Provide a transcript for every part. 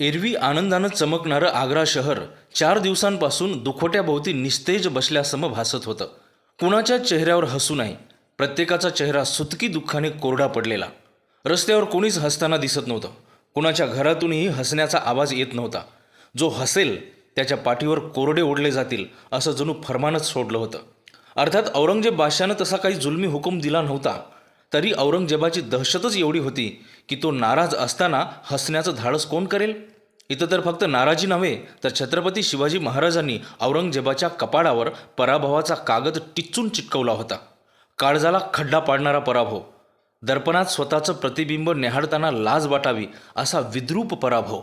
एरवी आनंदानं चमकणारं आग्रा शहर चार दिवसांपासून दुखोट्याभोवती निस्तेज बसल्यासम भासत होतं. कुणाच्या चेहऱ्यावर हसू नाही. प्रत्येकाचा चेहरा सुतकी दुःखाने कोरडा पडलेला. रस्त्यावर कोणीच हसताना दिसत नव्हतं. कुणाच्या घरातूनही हसण्याचा आवाज येत नव्हता. जो हसेल त्याच्या पाठीवर कोरडे ओढले जातील असं जणू फरमानच सोडलं होतं. अर्थात औरंगजेब बादशानं तसा काही जुलमी हुकूम दिला नव्हता. तरी औरंगजेबाची दहशतच एवढी होती की तो नाराज असताना हसण्याचं धाडस कोण करेल? इथं तर फक्त नाराजी नव्हे तर छत्रपती शिवाजी महाराजांनी औरंगजेबाच्या कपाडावर पराभवाचा कागद टिचून चिटकवला होता. काळजाला खड्डा पाडणारा पराभव. दर्पणात स्वतःचं प्रतिबिंब न्याहाळताना लाज वाटावी असा विद्रूप पराभव.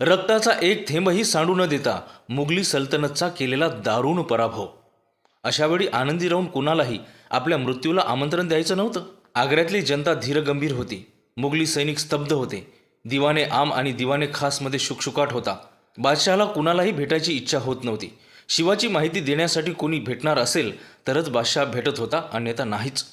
रक्ताचा एक थेंबही सांडू न देता मुघली सल्तनतचा केलेला दारुण पराभव. अशावेळी आनंदी राहून कुणालाही आपल्या मृत्यूला आमंत्रण द्यायचं नव्हतं. आग्र्यातली जनता धीरगंभीर होती. मुघली सैनिक स्तब्ध होते. दिवाने आम आणि दिवाने खासमध्ये शुकशुकाट होता. बादशहाला कुणालाही भेटायची इच्छा होत नव्हती. शिवाची माहिती देण्यासाठी कोणी भेटणार असेल तरच बादशाह भेटत होता अन्यथा नाहीच.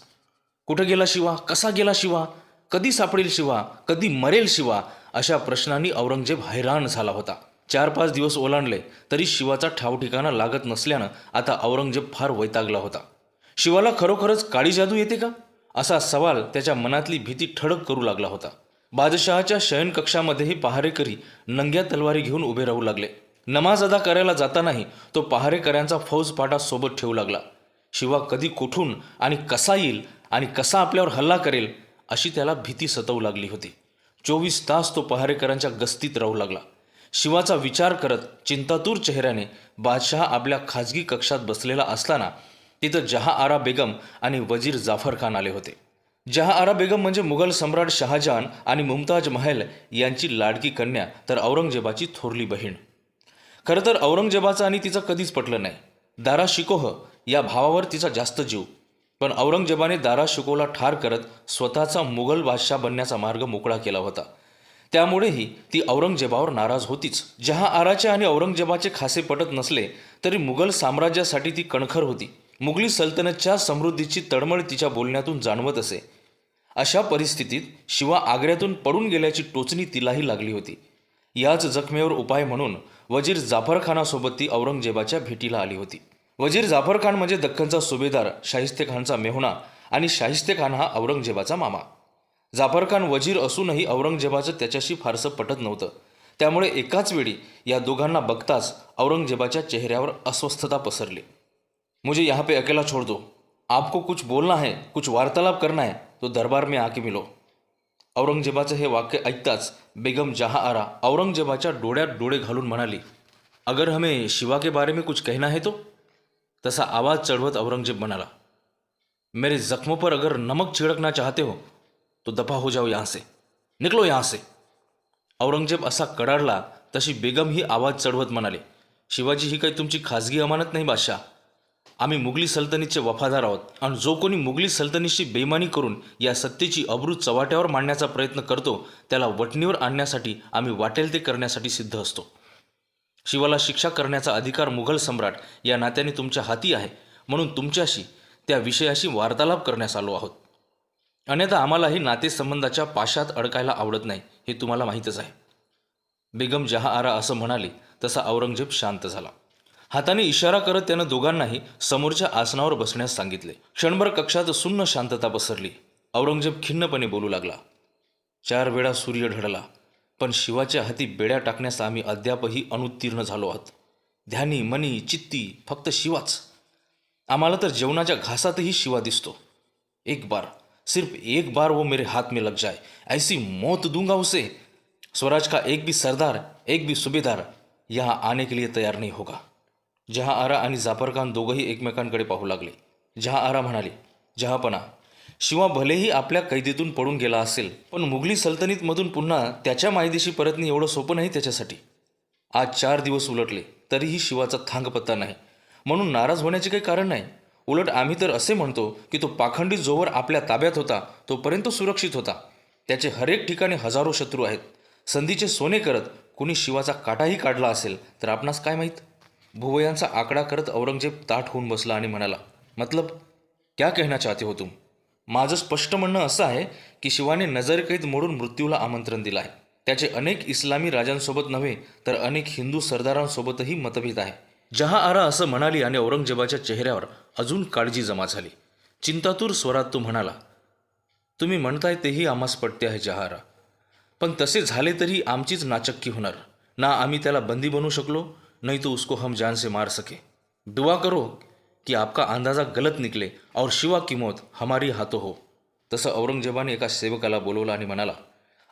कुठं गेला शिवा? कसा गेला शिवा? कधी सापडेल शिवा? कधी मरेल शिवा? अशा प्रश्नांनी औरंगजेब हैराण झाला होता. चार पाच दिवस ओलांडले तरी शिवाचा ठावठिकाणा लागत नसल्यानं आता औरंगजेब फार वैतागला होता. शिवाला खरोखरच काळी जादू येते का? असा सवाल त्याच्या मनातली भीती ठळक करू लागला होता. बादशहाच्या शयनकक्षामध्येही पहारेकरी नंग्या तलवारी घेऊन उभे राहू लागले. नमाज अदा करायला जातानाही तो पहारेकऱ्यांचा फौजपाटा सोबत ठेवू लागला. शिवा कधी कुठून आणि कसा येईल आणि कसा आपल्यावर हल्ला करेल अशी त्याला भीती सतवू लागली होती. चोवीस तास तो पहारेकरांच्या गस्तीत राहू लागला. शिवाचा विचार करत चिंतातूर चेहऱ्याने बादशहा आपल्या खाजगी कक्षात बसलेला असताना तिथं जहा आरा बेगम आणि वजीर जाफर खान आले होते. जहा आरा बेगम म्हणजे मुघल सम्राट शहाजहान आणि मुमताज महल यांची लाडकी कन्या तर औरंगजेबाची थोरली बहीण. खरं तर औरंगजेबाचं आणि तिचं कधीच पटलं नाही. दारा शिकोह या भावावर तिचा जास्त जीव. पण औरंगजेबाने दारा शिकोला ठार करत स्वतःचा मुघल बादशाह बनण्याचा मार्ग मोकळा केला होता. त्यामुळेही ती औरंगजेबावर नाराज होतीच. जहा आराचे आणि औरंगजेबाचे खासे पटत नसले तरी मुघल साम्राज्यासाठी ती कणखर होती. मुघली सल्तनतच्या समृद्धीची तळमळ तिच्या बोलण्यातून जाणवत असे. अशा परिस्थितीत शिवा आग्र्यातून पडून गेल्याची टोचणी तिलाही लागली होती. याच जखमेवर उपाय म्हणून वजीर जाफरखानासोबत ती औरंगजेबाच्या भेटीला आली होती. वजीर जाफरखान म्हणजे दख्खनचा सुभेदार शाहिस्ते खानचा मेहुणा आणि शाहिस्ते खान हा औरंगजेबाचा मामा. जाफरखान वजीर असूनही औरंगजेबाचं त्याच्याशी फारसं पटत नव्हतं. त्यामुळे एकाच वेळी या दोघांना बघताच औरंगजेबाच्या चेहऱ्यावर अस्वस्थता पसरली. मुझे यहाँ पे अकेला छोड़ दो। आपको कुछ बोलना है कुछ वार्तालाप करना है तो दरबार में आके मिलो। औरंगजेबाचं हे वाक्य ऐकताच बेगम जहा आरा औरंगजेबाच्या डोळ्यात डोळे घालून म्हणाली अगर हमें शिवा के बारे में कुछ कहना है तो? तसा आवाज चढवत औरंगजेब म्हणाला मेरे जख्मों पर अगर नमक छिड़कना चाहते हो तो दफा हो जाओ यहाँ से। निकलो यहाँ से। औरंगजेब असा कडाडला तशी बेगम ही आवाज चढवत म्हणाले शिवाजी ही काही तुमची खाजगी अमानत नाही बादशाह. आम्ही मुघली सल्तनीचे वफादार आहोत. आणि जो कोणी मुघली सल्तनीशी बेमानी करून या सत्तेची अब्रू चव्हाट्यावर मांडण्याचा प्रयत्न करतो त्याला वटणीवर आणण्यासाठी आम्ही वाटेल ते करण्यासाठी सिद्ध असतो. शिवाला शिक्षा करण्याचा अधिकार मुघल सम्राट या नात्याने तुमच्या हाती आहे. म्हणून तुमच्याशी त्या विषयाशी वार्तालाप करण्यास आलो आहोत. अन्यथा आम्हालाही नातेसंबंधाच्या पाशात अडकायला आवडत नाही हे तुम्हाला माहीतच आहे. बेगम जहा आरा असं म्हणाले तसा औरंगजेब शांत झाला. हाताने इशारा करत त्यानं दोघांनाही समोरच्या आसनावर बसण्यास सांगितले. क्षणभर कक्षात सुन्न शांतता पसरली. औरंगजेब खिन्नपणे बोलू लागला. चार वेळा सूर्य ढळला पण शिवाच्या हाती बेड्या टाकण्यास आम्ही अद्यापही अनुत्तीर्ण झालो आहोत. ध्यानी मनी चित्ती फक्त शिवाच. आम्हाला तर जेवणाच्या घासातही शिवा दिसतो. एक बार सिर्फ एक बार वो मेरे हाथ में लग जाए. ऐसी मौत दूंगा उसे. स्वराज का एक भी सरदार एक भी सुबेदार यहाँ आने के लिए तयार नहीं होगा. जहाआरा आणि जाफर खान दोघंही एकमेकांकडे पाहू लागले. जहाआरा म्हणाले जहापणा. शिवा भलेही आपल्या कैदीतून पडून गेला असेल पण मुघली सल्तनीतमधून पुन्हा त्याच्या मायदेशी परतणे एवढं सोपं नाही त्याच्यासाठी. आज चार दिवस उलटले तरीही शिवाचा थांगपत्ता नाही. म्हणून नाराज होण्याचे काही कारण नाही. उलट आम्ही तर असे म्हणतो की तो पाखंडी जोवर आपल्या ताब्यात होता तोपर्यंत सुरक्षित होता. त्याचे हरेक ठिकाणी हजारो शत्रू आहेत. संधीचे सोने करत कुणी शिवाचा काटाही काढला असेल तर आपणास काय माहीत? भुवयांचा आकडा करत औरंगजेब ताठ होऊन बसला आणि म्हणाला मतलब क्या कहना चाहते हो तुम? माझं स्पष्ट म्हणणं असं आहे की शिवाने नजरकैद मोडून मृत्यूला आमंत्रण दिलं आहे. त्याचे अनेक इस्लामी राजांसोबत नव्हे तर अनेक हिंदू सरदारांसोबतही मतभेद आहे. जहा आरा असं म्हणाली आणि औरंगजेबाच्या चेहऱ्यावर अजून काळजी जमा झाली. चिंतातूर स्वरात तो म्हणाला तुम्ही म्हणताय तेही आम्हास पटते आहे जहारा पण तसे झाले तरी आमचीच नाचक्की होणार. ना आम्ही त्याला बंदी बनवू शकलो नहीं तो उसको हम जान से मार सके। दुआ करो कि आपका अंदाजा गलत निकले और शिवा की मौत हमारी हाथों हो। तसं औरंगजेबाने एका सेवकाला बोलवलं आणि म्हणाला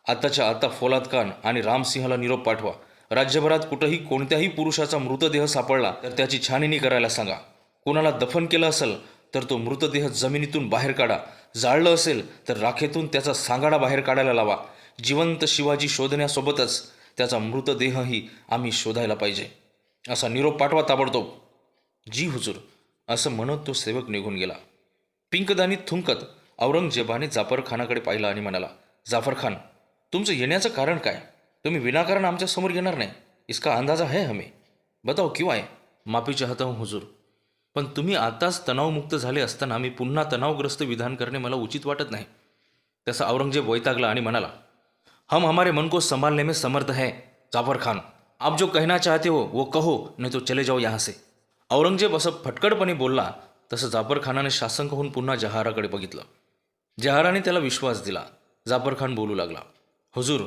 आताच्या आता फौलाद खान आणि रामसिंहाला निरोप पाठवा. राज्यभरात कुठंही कोणत्याही पुरुषाचा मृतदेह सापडला तर त्याची छाननी करायला सांगा. कोणाला दफन केलं असेल तर तो मृतदेह जमिनीतून बाहेर काढा. जाळलं असेल तर राखेतून त्याचा सांगाडा बाहेर काढायला लावा. जिवंत शिवाजी शोधण्यासोबतच त्याचा मृतदेहही आम्ही शोधायला पाहिजे. असा निरोप पाठवा ताबडतोब. जी हुजूर असं म्हणत तो सेवक निघून गेला. पिंकदानी थुंकत औरंगजेबाने जाफरखानाकडे पाहिला आणि म्हणाला जाफरखान तुमचं येण्याचं कारण काय? तुम्ही विनाकारण आमच्यासमोर येणार नाही. इसका अंदाजा है हमें. बताओ क्यों आहे माफी चाहता हूँ हुजूर. पण तुम्ही आताच तणावमुक्त झाले असताना मी पुन्हा तणावग्रस्त विधान करणे मला उचित वाटत नाही. तसा औरंगजेब वैतागला आणि म्हणाला हम हमारे मन को संभालने में समर्थ है जाफर खान आप जो कहना चाहते हो वो कहो नहीं तो चले जाओ यहाँ से। औरंगजेब असं फटकडपणे बोलला तसं जाफर खानाने शासंक होऊन पुन्हा जहाराकडे बघितलं. जहाराने त्याला विश्वास दिला. जाफर खान बोलू लागला हुजूर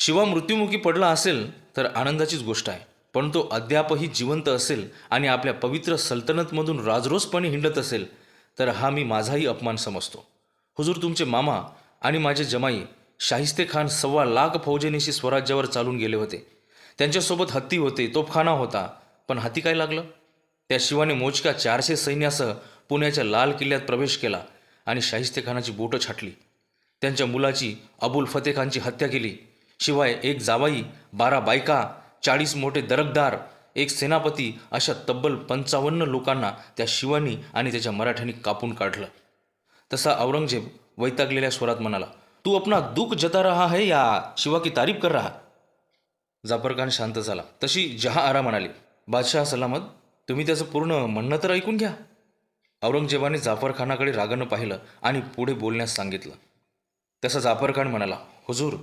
शिवा मृत्युमुखी पडला असेल तर आनंदाचीच गोष्ट आहे. पण तो अद्यापही जिवंत असेल आणि आपल्या पवित्र सल्तनतमधून राजरोसपणे हिंडत असेल तर हा मी माझाही अपमान समजतो. हुजूर तुमचे मामा आणि माझे जमाई शाहिस्ते खान सव्वा लाख फौजेनेशी स्वराज्यावर चालून गेले होते. त्यांच्यासोबत हत्ती होते तोफखाना होता. पण हाती काय लागलं? त्या शिवाने मोजक्या चारशे सैन्यासह पुण्याच्या लाल किल्ल्यात प्रवेश केला आणि शाहिस्तेखानाची बोटं छाटली. त्यांच्या मुलाची अबुल फतेखानची हत्या केली. शिवाय एक जावाई बारा बायका चाळीस मोठे दरकदार एक सेनापती अशा तब्बल पंचावन्न लोकांना त्या शिवानी आणि त्याच्या मराठ्यांनी कापून काढलं. तसा औरंगजेब वैतागलेल्या स्वरात म्हणाला तू अपना दुःख जता रहा है या शिवा की तारीफ कर रहा? जाफर खान शांत झाला. तशी जहा आरा म्हणाली बादशाह सलामत तुम्ही त्याचं पूर्ण म्हणणं तर ऐकून घ्या. औरंगजेबाने जाफर खानाकडे रागानं पाहिलं आणि पुढे बोलण्यास सांगितलं. तसा जाफर खान म्हणाला हुजूर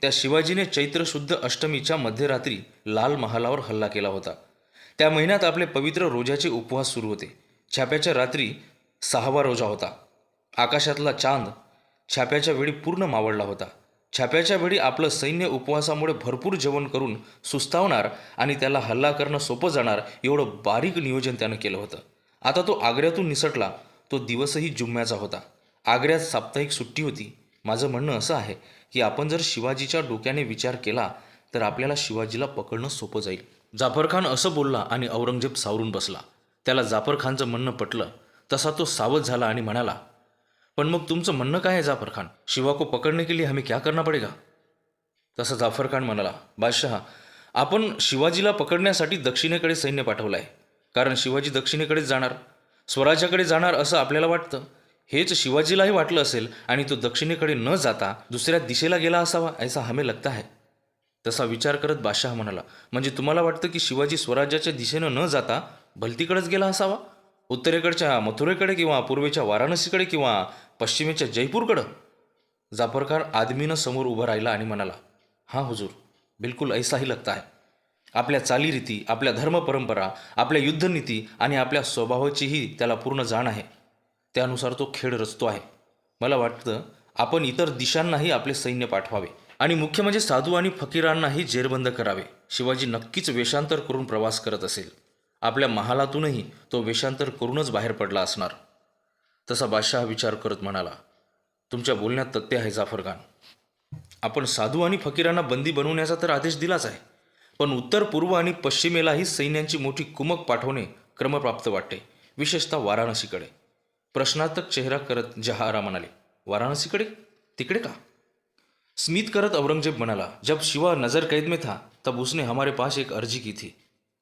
त्या शिवाजीने चैत्र शुद्ध अष्टमीच्या मध्यरात्री लाल महालावर हल्ला केला होता. त्या महिन्यात आपले पवित्र रोजाचे उपवास सुरू होते. छाप्याच्या रात्री सहावा रोजा होता. आकाशातला चांद छाप्याच्या वेळी पूर्ण मावळला होता. छाप्याच्या वेळी आपलं सैन्य उपवासामुळे भरपूर जेवण करून सुस्तावणार आणि त्याला हल्ला करणं सोपं जाणार एवढं बारीक नियोजन त्यानं केलं होतं. आता तो आग्र्यातून निसटला. तो दिवसही जुम्म्याचा होता. आग्र्यात साप्ताहिक सुट्टी होती. माझं म्हणणं असं आहे की आपण जर शिवाजीच्या डोक्याने विचार केला तर आपल्याला शिवाजीला पकडणं सोपं जाईल. जाफरखान असं बोलला आणि औरंगजेब सावरून बसला. त्याला जाफरखानचं म्हणणं पटलं. तसा तो सावध झाला आणि म्हणाला पण मग तुमचं म्हणणं काय आहे जाफर खान? शिवा को पकडने के लिए हमें क्या करना पडेगा? तसं जाफर खान म्हणाला बादशहा आपण शिवाजीला पकडण्यासाठी दक्षिणेकडे सैन्य पाठवलं आहे कारण शिवाजी दक्षिणेकडेच जाणार. स्वराज्याकडे जाणार असं आपल्याला वाटतं. हेच शिवाजीलाही वाटलं असेल आणि तो दक्षिणेकडे न जाता दुसऱ्या दिशेला गेला असावा ऐसा हमे लगता आहे तसा विचार करत बादशाह म्हणाला म्हणजे तुम्हाला वाटतं की शिवाजी स्वराज्याच्या दिशेनं न जाता भलतीकडेच गेला असावा? उत्तरेकडच्या मथुरेकडे किंवा पूर्वेच्या वाराणसीकडे किंवा पश्चिमेच्या जयपूरकडं? जाफरखान आदमीनं समोर उभा राहिला आणि म्हणाला हां हुजूर बिलकुल ऐसाही लगता है. आपल्या चालीरीती आपल्या धर्मपरंपरा आपल्या युद्धनीती आणि आपल्या स्वभावाचीही त्याला पूर्ण जाण आहे. त्यानुसार तो खेळ रचतो आहे. मला वाटतं आपण इतर दिशांनाही आपले सैन्य पाठवावे आणि मुख्य म्हणजे साधू आणि फकीरांनाही जेरबंद करावे. शिवाजी नक्कीच वेषांतर करून प्रवास करत असेल. आपल्या महालातूनही तो वेषांतर करूनच बाहेर पडला असणार. तसा बादशाह विचार करत म्हणाला तुमच्या बोलण्यात तथ्य आहे जाफर खान. आपण साधू आणि फकीरांना बंदी बनवण्याचा तर आदेश दिलाच आहे पण उत्तर पूर्व आणि पश्चिमेलाही सैन्यांची मोठी कुमक पाठवणे क्रमप्राप्त वाटते विशेषतः वाराणसीकडे. प्रश्नार्थक चेहरा करत जहारा म्हणाले वाराणसीकडे? तिकडे का? स्मित करत औरंगजेब म्हणाला जब शिवा नजर कैद में था तब उसने हमारे पास एक अर्जी की थी।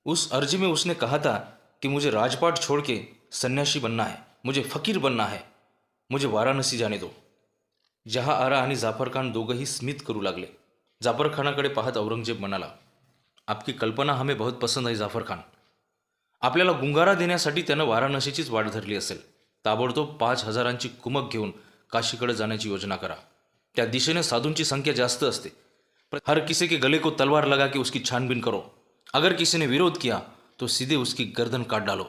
उस अर्जी में उसने कहा था कि मुझे राजपाट छोड़ के सन्यासी बनना है। मुझे फकीर बनना है। मुझे वाराणसी जाने दो। जहा आरा आणि जाफरखान दोघंही स्मित करू लागले। जाफरखानाकडे पाहत औरंगजेब म्हणाला आपकी कल्पना हमें बहुत पसंद आहे जाफरखान आपल्याला गुंगारा देण्यासाठी त्यानं वाराणसीचीच वाट धरली असेल. ताबडतोब पाच हजारांची कुमक घेऊन काशीकडे जाण्याची योजना करा. त्या दिशेने साधूंची संख्या जास्त असते. हर किसी के गले को तलवार लगा के उसकी छानबीन करो. अगर किसी ने विरोध किया तो सीधे उसकी गर्दन काट डालो.